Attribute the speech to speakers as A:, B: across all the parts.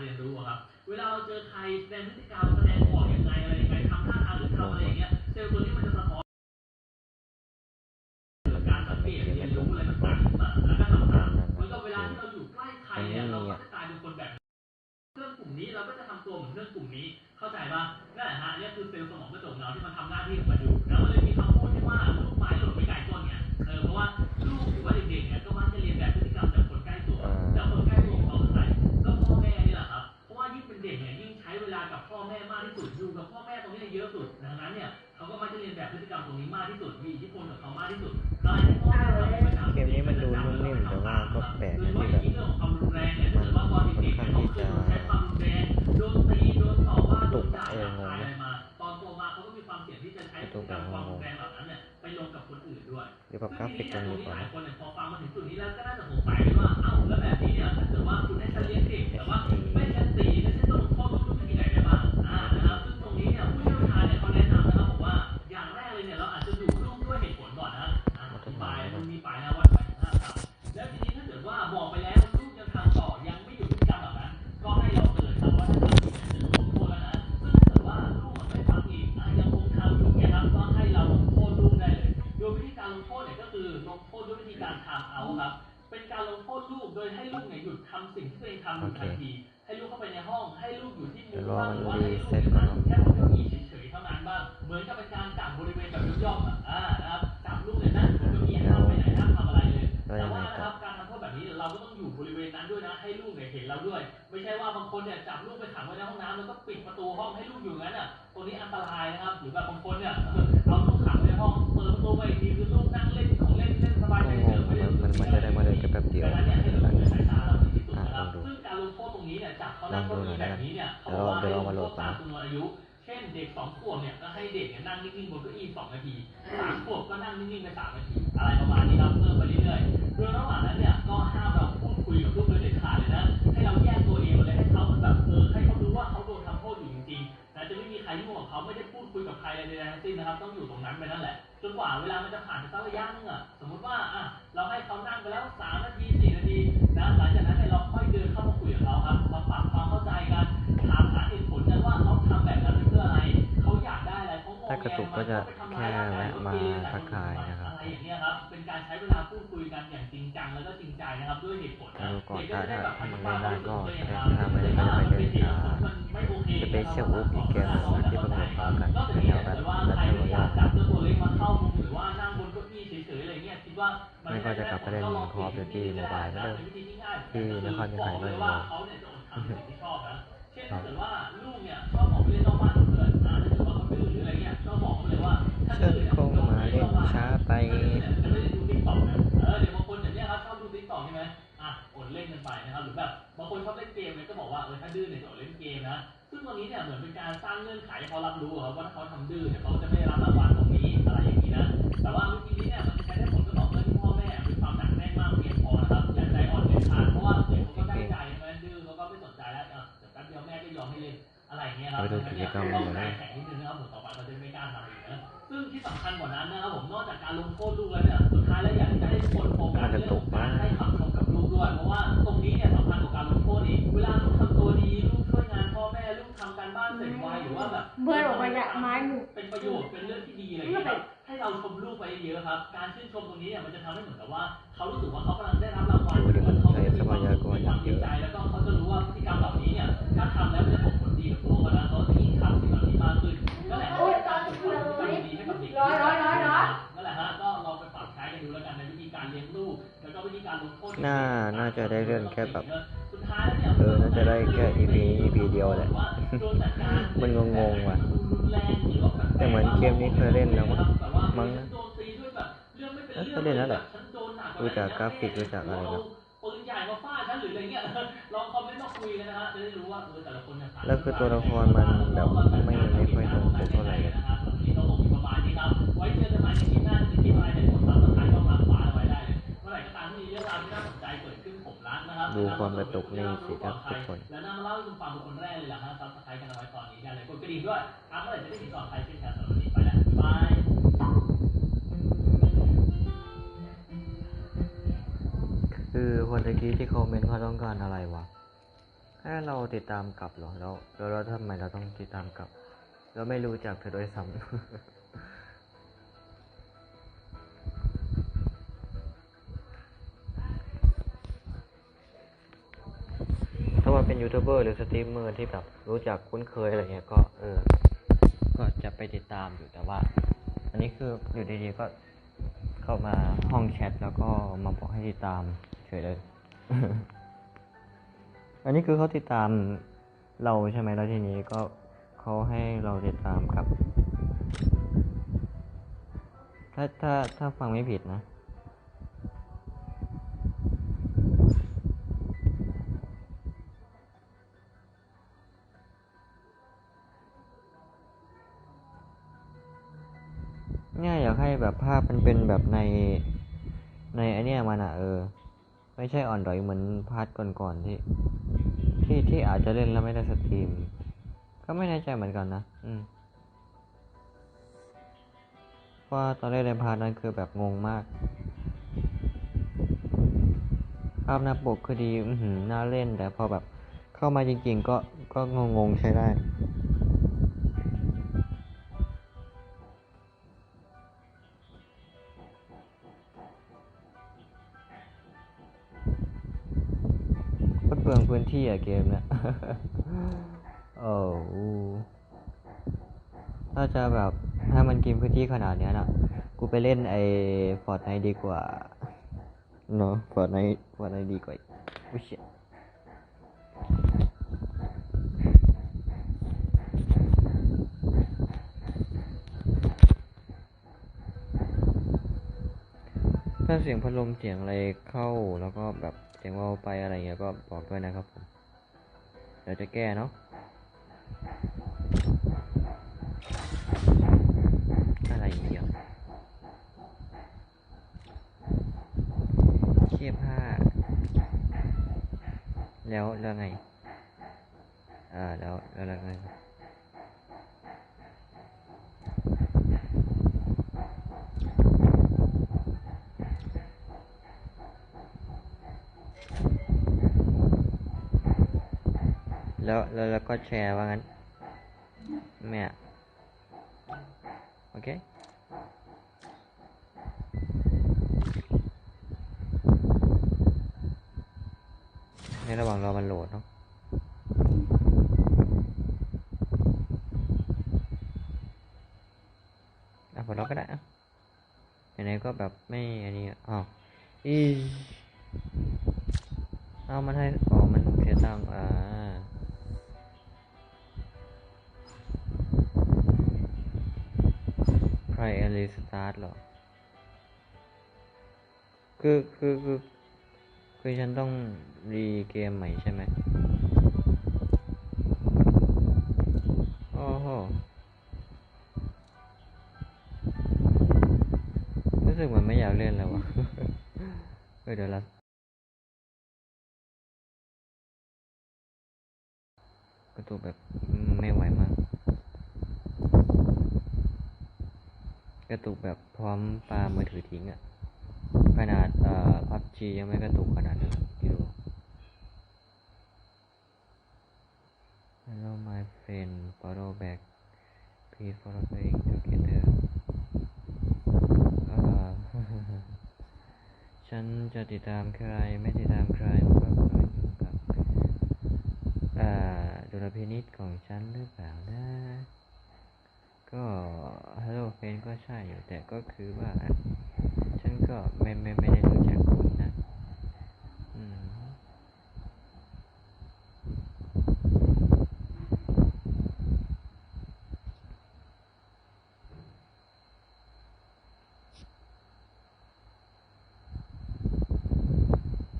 A: เราเกิดการเรียนรู้อะครับ เวลาเราเจอใครแสดงพฤติกรรมแสดงออกยังไงอะไรยังไงทำท่าทางหรือทำอะไรอย่างเงี้ยเซลล์ตัวนี้มันจะสะท้อนเกิดการสังเกตเรียนรู้อะไรต่างๆขึ้นมาแล้วก็ทำตามเหมือนกับเวลาที่เราอยู่ใกล้ใครเนี่ยเราก็จะกลายเป็นคนแบบเพื่อนกลุ่มนี้เราก็จะทำตัวเหมือนเพื่อนกลุ่มนี้เข้าใจป่ะนั่นแหละฮะเนี่ยคือเซลล์สมองกระจกเงาที่มันทำหน้าที่ของมันอยู่ ติกรรมความรุนแรงเหล่านั้นเนี่ยไปลงกับคนอื่นด้วย
B: เดี๋ยวปรับกราฟิกตรงนี้ก่อน
A: หลา
B: นะ
A: ยคนเนี่ยพอฟังมาถึงจุดนี้แล้วก็น่าจะสงสัยว่าเอ้าแล้วแบบนี้เนี่ยถ้าเกิดว่าคุณให้ฉันเลี้ยงเด็กแต่ว่าไม่ให้ฉันตีแล้วฉันต้อง โทษลูกโดยให้ลูกเนี่ยหยุดทำสิ่งที่ตัวเองทำอยู่ทันทีให้ลูกเข้าไปในห้อง ให้ลูกอยู่ที่มุมบ้างหรือว่าให้ลูกอยู่นั่งแค่บนเก้าอี้เฉยๆเท่านั้นบ้างเหมือนกับเป็นการจับบริเวณแบบย่อมๆอะอ่านะครับจับลูกเนี่ยนั่งบนเก้าอี้ห้ามไปไหนห้ามทำอะไรเลยแต่ว่านะครับการทำโทษแบบนี้เราก็ต้องอยู่บริเวณนั้นด้วยนะ ให้ลูกเนี่ยเห็นเราด้วย ไม่ใช่ว่าบางคนเนี่ยจับลูกไปขังไว้ในห้องน้ำแล้วก็ปิดประตูห้องให้ลูกอยู่งั้นอะตรงนี้อันตรายนะครับ หรือแบบบางคนเนี่ยเออเอาลูกขังไว้ในห้องเปิดประตูไปอีกทีคือลูกนั่งเล่น ของ
B: ง
A: มั
B: นมันจะได้มาเดินแค่แป๊บเดียว
A: ลอยู่ในสายตาเราดีที่สุดนะครับ
B: ลองดู
A: ซึ่งการลงโทษตรงนี้เนี่ยจากเขานั่งเก้าอี้แบบนี้เนี่ยเขา
B: เดี๋ยว
A: ล
B: เรา
A: ง
B: มาโหลดก่อน
A: ตามจำนวนอายุเช่นเด็กสองขวบเนี่ยก็ให้เด็กเนี่ยนั่งนิ่งๆบนเก้าอี้สองนาทีสามขวบก็นั่งนิ่งๆไปสามนาทีอะไรประมาณนี้ครับเพิ่มไปเรื่อยๆโดยระหว่างนั้นเนี่ยก็ห้ามเราพูดคุยกับลูกโดยเด็ดขาดเลยนะให้เราแยกตัวเองเลยให้เขาแบบเออให้เขารู้ว่าเขาโดนทำโทษอยู่จริงๆแต่จะไม่มีใครยุ่งกับเขาไม่ได้พูดคุยกับใครเลยทั้งสิ้นนะครับ ต้องอยู่ตรงนั้นไปนั่นแหละ จนกว่าเวลามันจะผ่านไปสักระยะนึงอะสมมติว่าอะเราให้เขานั่งไปแล้วสามนาทีสี่นาทีนะหลังจากนั้นเนี่ยเราค่อยเดินเข้ามาคุยกับเขาครับมาปรับความเข้าใจกันถามหาเหตุผลกันว่าเขาทำแบบนั้นเพื่ออะไรเขาอยากได้อะไรเขางอ
B: ถ้ากระตุกก็จะแค่แวะมาทักทายนะครับ
A: อะไรอย่างเงี้ยครับเป็นการใช้เวลาพูดคุยกันอย่างจริงจังแล้วก็จริงใจนะครับด้วยเหตุผลนะ
B: ดูก่อน
A: เด็จะได้แบบ
B: ถ้ามันเล่นได้ก็
A: อธิบาย
B: ถ้าไม่ได้ก็จะไปเล่น อ่า
A: ไม่โอเค
B: Special Up อีกเกมหนึ่งนะที่เพิ่งลงพร้อมกัน
A: นอกจาก
B: เป็น
A: นี้
B: แนว
A: ถ้า
B: แบบ
A: เกิดว่า
B: แบท
A: ใคร
B: เทิล
A: ไม่
B: ร
A: อยา
B: อก
A: จับเจ้าตัวเล็กมาเข้ามุมหรือว่านั่งบนเก้าอี้เฉยๆอะไรเงี้ยคิดว่า
B: ไม่ก็จะกลับไปเล่น Call of Duty Mobile เหมือนเดิมที่นครยังไงไม่รู้
A: ว่าเขาเนี่ยจะอดทำสิ่งที่ชอบนะเช่นถ้าเกิดว่าลูกเนี่ยชอบออกไปเล่นนอกบ้านกับเพื่อนอ่าถ้าเกิดว่าเขาดื้อหรืออะไรเงี้ยชอบบอกเขาเลยว่าถ้า
B: ฉั
A: ดื้
B: น
A: อเนี่ย
B: คงมาเล่นช้าไป
A: จะไม่ได้ดูติ๊กต็อกนะเออเดี๋ยวบางคนอย่างเนี้ยครับชอบดูติ๊กต็อกใช่ไหมอะอดเล่นกันไปนะครับหรือแบบบาง คนชอบเล่นเกมเนี่ยก็บอกว่าเออถ้าดื้อเนี่ยจะอดเล่นเกมนะ ซึ่งตรงนี้เนี่ยเหมือนเป็นการสร้างเงื่อนไขให้เขารับรู้อะครับว่าถ้าเขาทำดื้อเนี่ยเขาจะไม่ได้รับรางวัลตรงนี้อะไรอย่างนี้นะ แต่ว่าวิธีนี้เนี่ยมันจะใช้ได้ผลก็ต่อเมื่อที่พ่อแม่มีความหนักแน่นมากเพียงพอนะครับอย่าใจอ่อนเด็ดขาดเพราะว่าเด็กเขาก็ได้ใจใช่ไหมดื้อเขาก็ไม่สนใจแล้วอะเดี๋ยวแป๊บเดียวแม่ก็ยอมให้เล่นอะไรอย่างเงี้ยครับ
B: ไปดูกิจกรรม
A: ต้
B: หน่
A: อง
B: อย
A: ใจ
B: นะ
A: แข็งนิดนึงนะครับผมต่อไปเขาจะไม่กล้าทำอีกนะซึ่งที่สำคัญกว่านั้นนะครับผมนอกจากการลงโทษลูกแล้วเนี่ยสุดท้ายแล้วอยากจะให้ทุกคนโฟกัสเรื่องของการให้คำชม กับลูกด้วยเพราะว่าตรงนี้เนี่ยสำคัญกว่าการลงโทษอีกเวลาลูกทำตัวดีลูกช่วยงานพ่อแม่ลูกทำการบ้านเสร็จไวหรือว่าแบบ
C: เบิร์นออกมาจากไม้หนู
A: เป็นประโยชน์เป็นเรื่องที่ดีอะไรอย่างเงี้ยครับให้เราชมลูกไปเยอะๆครับ การชื่นชมตรงนี้เนี่ยมันจะทำให้เหมือนกับว่า เขารู้สึกว่าเขากำลังได้รับรางวัล
B: ดูดิ
A: แล้วเขา
B: ใช้ทรัพยากร
A: มีความดีใจแล้วก็เขาจะรู้ว่าพฤติกรรมเหล่านี้เนี่ยถ้าทำแล้วมันจะส่งผลดีกับตัวเขานะเขาจะยิ่งทำสิ่งเหล่านี้มากขึ้นนั่นแหละเขาเป็นการฝึกฝนพฤติกรรมดีให้กับเด็ก
C: ร้อยร้อยร้อยร้อย
A: นั่นแหละฮะก็ลองไปปรับใช้กันดูแล้วกันในวิธีการเลี้ยงลูก
B: น่า น่าจะได้เรื่องแค่แบบ
A: สุดท้ายแล้วเนี่ย
B: เออ น่าจะได้แค่ EP EP เดียวแหละ มันงงๆว่ะ แต่เหมือนเกมนี้เคยเล่นแล้วมั้งมั้งนะเอ้ยเคยเล่นแล้วแหละดูจากกราฟิกดูจากอะไรแล้ว
A: ปืนใหญ่มาฟาดฉันหรืออะไรเงี้ย ลองคอมเมนต์มาคุยกันนะฮะ จะได้รู้ว่าเออแต่ละคนเนี่ย
B: แล้วคือตัวละครมันแบบไม่ไม่ค่อยลงตัวเท่าไหร่
A: นี่สิครั
B: บทุกคน
A: แล้วนำมาเล่าให้คุณฟังเป็นคนแรกเลยล่ะฮะซับสไครต์กันเอาไว้ตอนนี้กันเลยกดกระดิ่งด้วยอะเมื่อไหร่จะได้เห็นก่อใครเช่นกันสำหรับวันนี้ไปแล้วบาย
B: คือคนตะกี้ที่คอมเมนต์เขาต้องการอะไรวะให้เราติดตามกลับเหรอแล้วแล้วทำไมเราต้องติดตามกลับ เราไม่รู้จักเธอด้วยซ้ำ เป็นยูทูบเบอร์หรือสตรีมเมอร์ที่แบบรู้จักคุ้นเคยอะไรเงี้ยก็เออ ก็จะไปติดตามอยู่แต่ว่า อันนี้คืออยู่ดีๆก็เข้ามาห้องแชทแล้วก็มาบอกให้ติดตามเฉยเลย อันนี้คือเขาติดตามเราใช่ไหมแล้วทีนี้ก็เขาให้เราติดตามครับ ถ้าถ้าถ้าฟังไม่ผิดนะ แบบภาพมันเป็นแบบในในไอเนี้ยมันอะเออ ไม่ใช่อ่อนดอยเหมือนพาร์ทก่อนๆที่ ที่ที่อาจจะเล่นแล้วไม่ได้สตรีม ก็ไม่แน่ใจเหมือนกันนะอืมเพราะว่าตอนแรกในพาร์ทนั้นคือแบบงงมาก ภาพหน้าปกคือดีอือหือน่าเล่นแต่พอแบบเข้ามาจริงๆ ก็ก็งงๆใช้ได้ ลืองพื้นที่อะเกมเนี่ยโอ้โหถ้าจะแบบถ้ามันกินพื้นที่ขนาดเนี้ยน่ะกูไปเล่นไอ้ฟอร์ดไนดีกว่า เนาะฟอร์ดไนฟอร์ดไนดีกว่าอีกอุ้ยเชี่ยถ้า เสียงพัดลมเสียงอะไรเข้า แล้วก็แบบเสียงเบาไปอะไรเงี้ยก็บอกด้วยนะครับผมเดี๋ยวจะแก้เนาะอะไรอีกอะเทียบผ้า แล้วแล้วไง อ่าแล้วแล้วไง แล้วแล้วแล้วก็แชร์ว่างั้นแม่โอเคในระหว่างรอมันโหลดเนาะอะพอเราก็ได้อะไหนๆก็แบบไม่อันนี้อะอ้าวอีเอามันให้อ๋อมันเสียตังค์อ่า รอลิสตาร์ทหรอ คือคือคือคือฉันต้องรีเกมใหม่ใช่ไหมโอ้โหรู้สึกเหมือนไม่อยากเล่นแล้ววะเฮ้ยเดี๋ยวละกระตุกแบบไม่ไหวมาก กระตุกแบบพร้อมปามือถือทิ้งอะขนาดเอ่อพับจียังไม่กระตุกขนาดนั้นคิดดู Hello my friend follow back please follow back together เอ่อฉันจะติดตามใครไม่ติดตามใครมันก็ขึ้นอยู่กับอ่าดุลพินิจของฉันหรือเปล่านะ ก็ฮัลโหลเฟนก็ใช่อยู่แต่ก็คือว่า ฉันก็ไม่ไม่ไม่ได้รู้จักคุณนะ อืม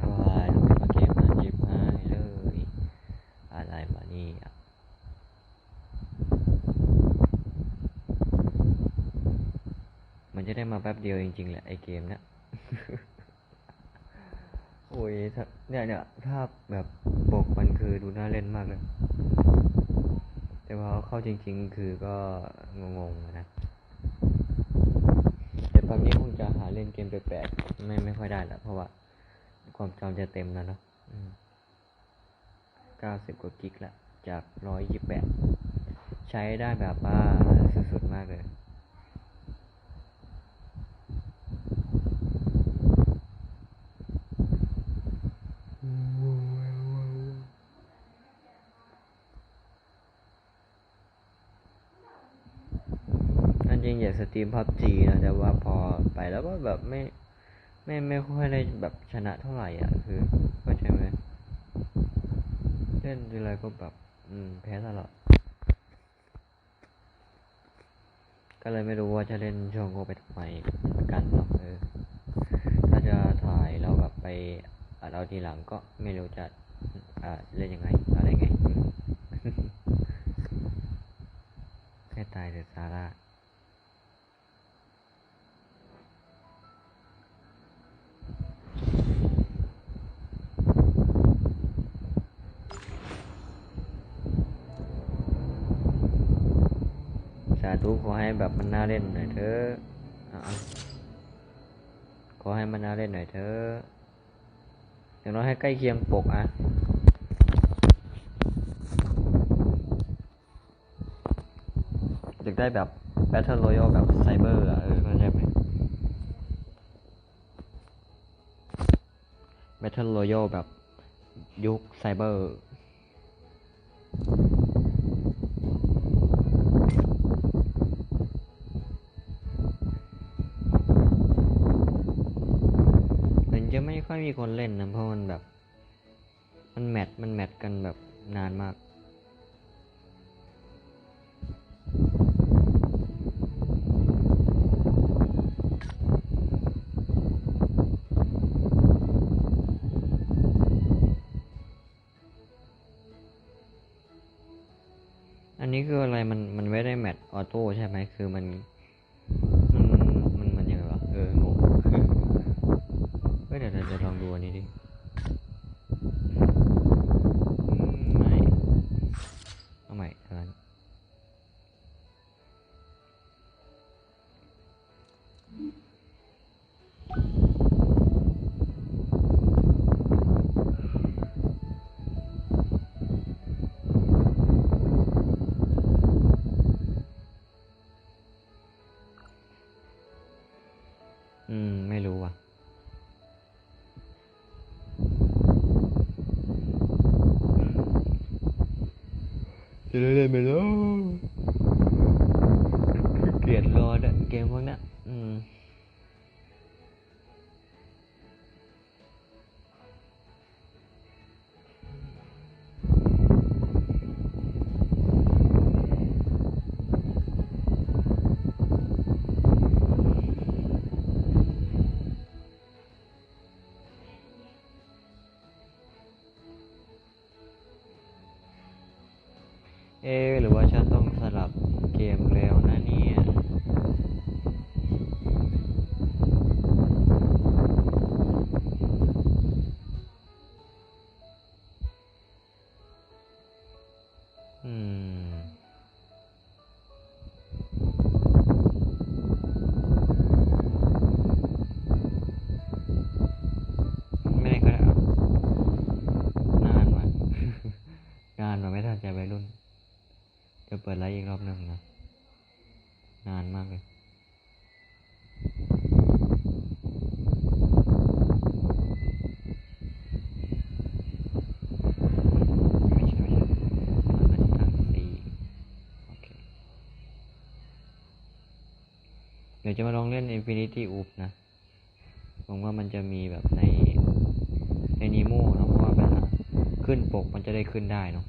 B: อะไรเรามาเกมมาจิบให้เลย อะไรมานี่อะ มาแป๊บเดียวจริงๆแหละไอเกมเนะโอ้ยถ้าเนี่ยเนี่ยภาพแบบปกมันคือดูน่าเล่นมากเลย แต่พอเข้าจริง ๆ คือก็งงๆนะแต่ตอนนี้คงจะหาเล่นเกมแปลกๆไม่ไม่ค่อยได้ล้วเพราะว่าความจำจะเต็มแล้วเนาะเก้าสิบกว่ากิกละจากร้อยยี่แปดใช้ได้แบบว่าสุดๆมากเลย อันจ ริงอยากสตรีมพับจีนะแต่ว่าพอไปแล้วก็แบบไม่ไม่ไม่ค่อยได้แบบชนะเท่าไหร่อะคือเข้าใจไหมเล่นทีไรก็แบบอืมแพ้ตลอดก็เลยไม่รู้ว่าจะเล่นช่วงโกไปทำไมกันหรอกเออถ้าจะถ่ายแล้วแบบไปอัดเอาทีหลังก็ไม่รู้จะอ่าเล่นยังไงอะไรไงแค่ตายเดือดซาร่า สาธุขอ ให้แบบมันน่าเล่นหน่อยเถอะขอให้มันน่าเล่นหน่อยเถอะอย่างน้อยให้ใกล้เคียงปกอะอยากได้แบบ Battle Royale แบบไซเบอร์อะ เออเข้าใจไหม Battle Royale แบบยุคไซเบอร์ จะไม่ค่อยมีคนเล่นนะเพราะมันแบบ มันแมทมันแมทกันแบบนานมาก อันนี้คืออะไรมันมันไม่ได้แมทออโต้ใช่ไหมคือมัน มันมันมันยังไงวะเอองง เดี๋ยวเดี๋ยวจะลองดูอันนี้ดิ จะได้เล่นไหมล่ะเกลียดรอดอะเกมพวกนี้ อืม ไม่ได้ก็ได้อะนานว่ะ งานมาไม่ทันใจวัยรุ่น จะเปิดไลฟ์อีกรอบหนึ่งนะ นานมากเลย ไม่ใช่ไม่ใช่มันเป็นทางสี่โอเค เดี๋ยว จะมาลองเล่น Infinity Oop นะผมว่ามันจะมีแบบในในนีโมเนะเพราะว่าแบบขึ้นปกมันจะได้ขึ้นได้เนาะ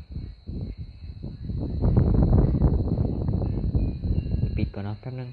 B: ปิดก่อนเนาะแป๊บนึง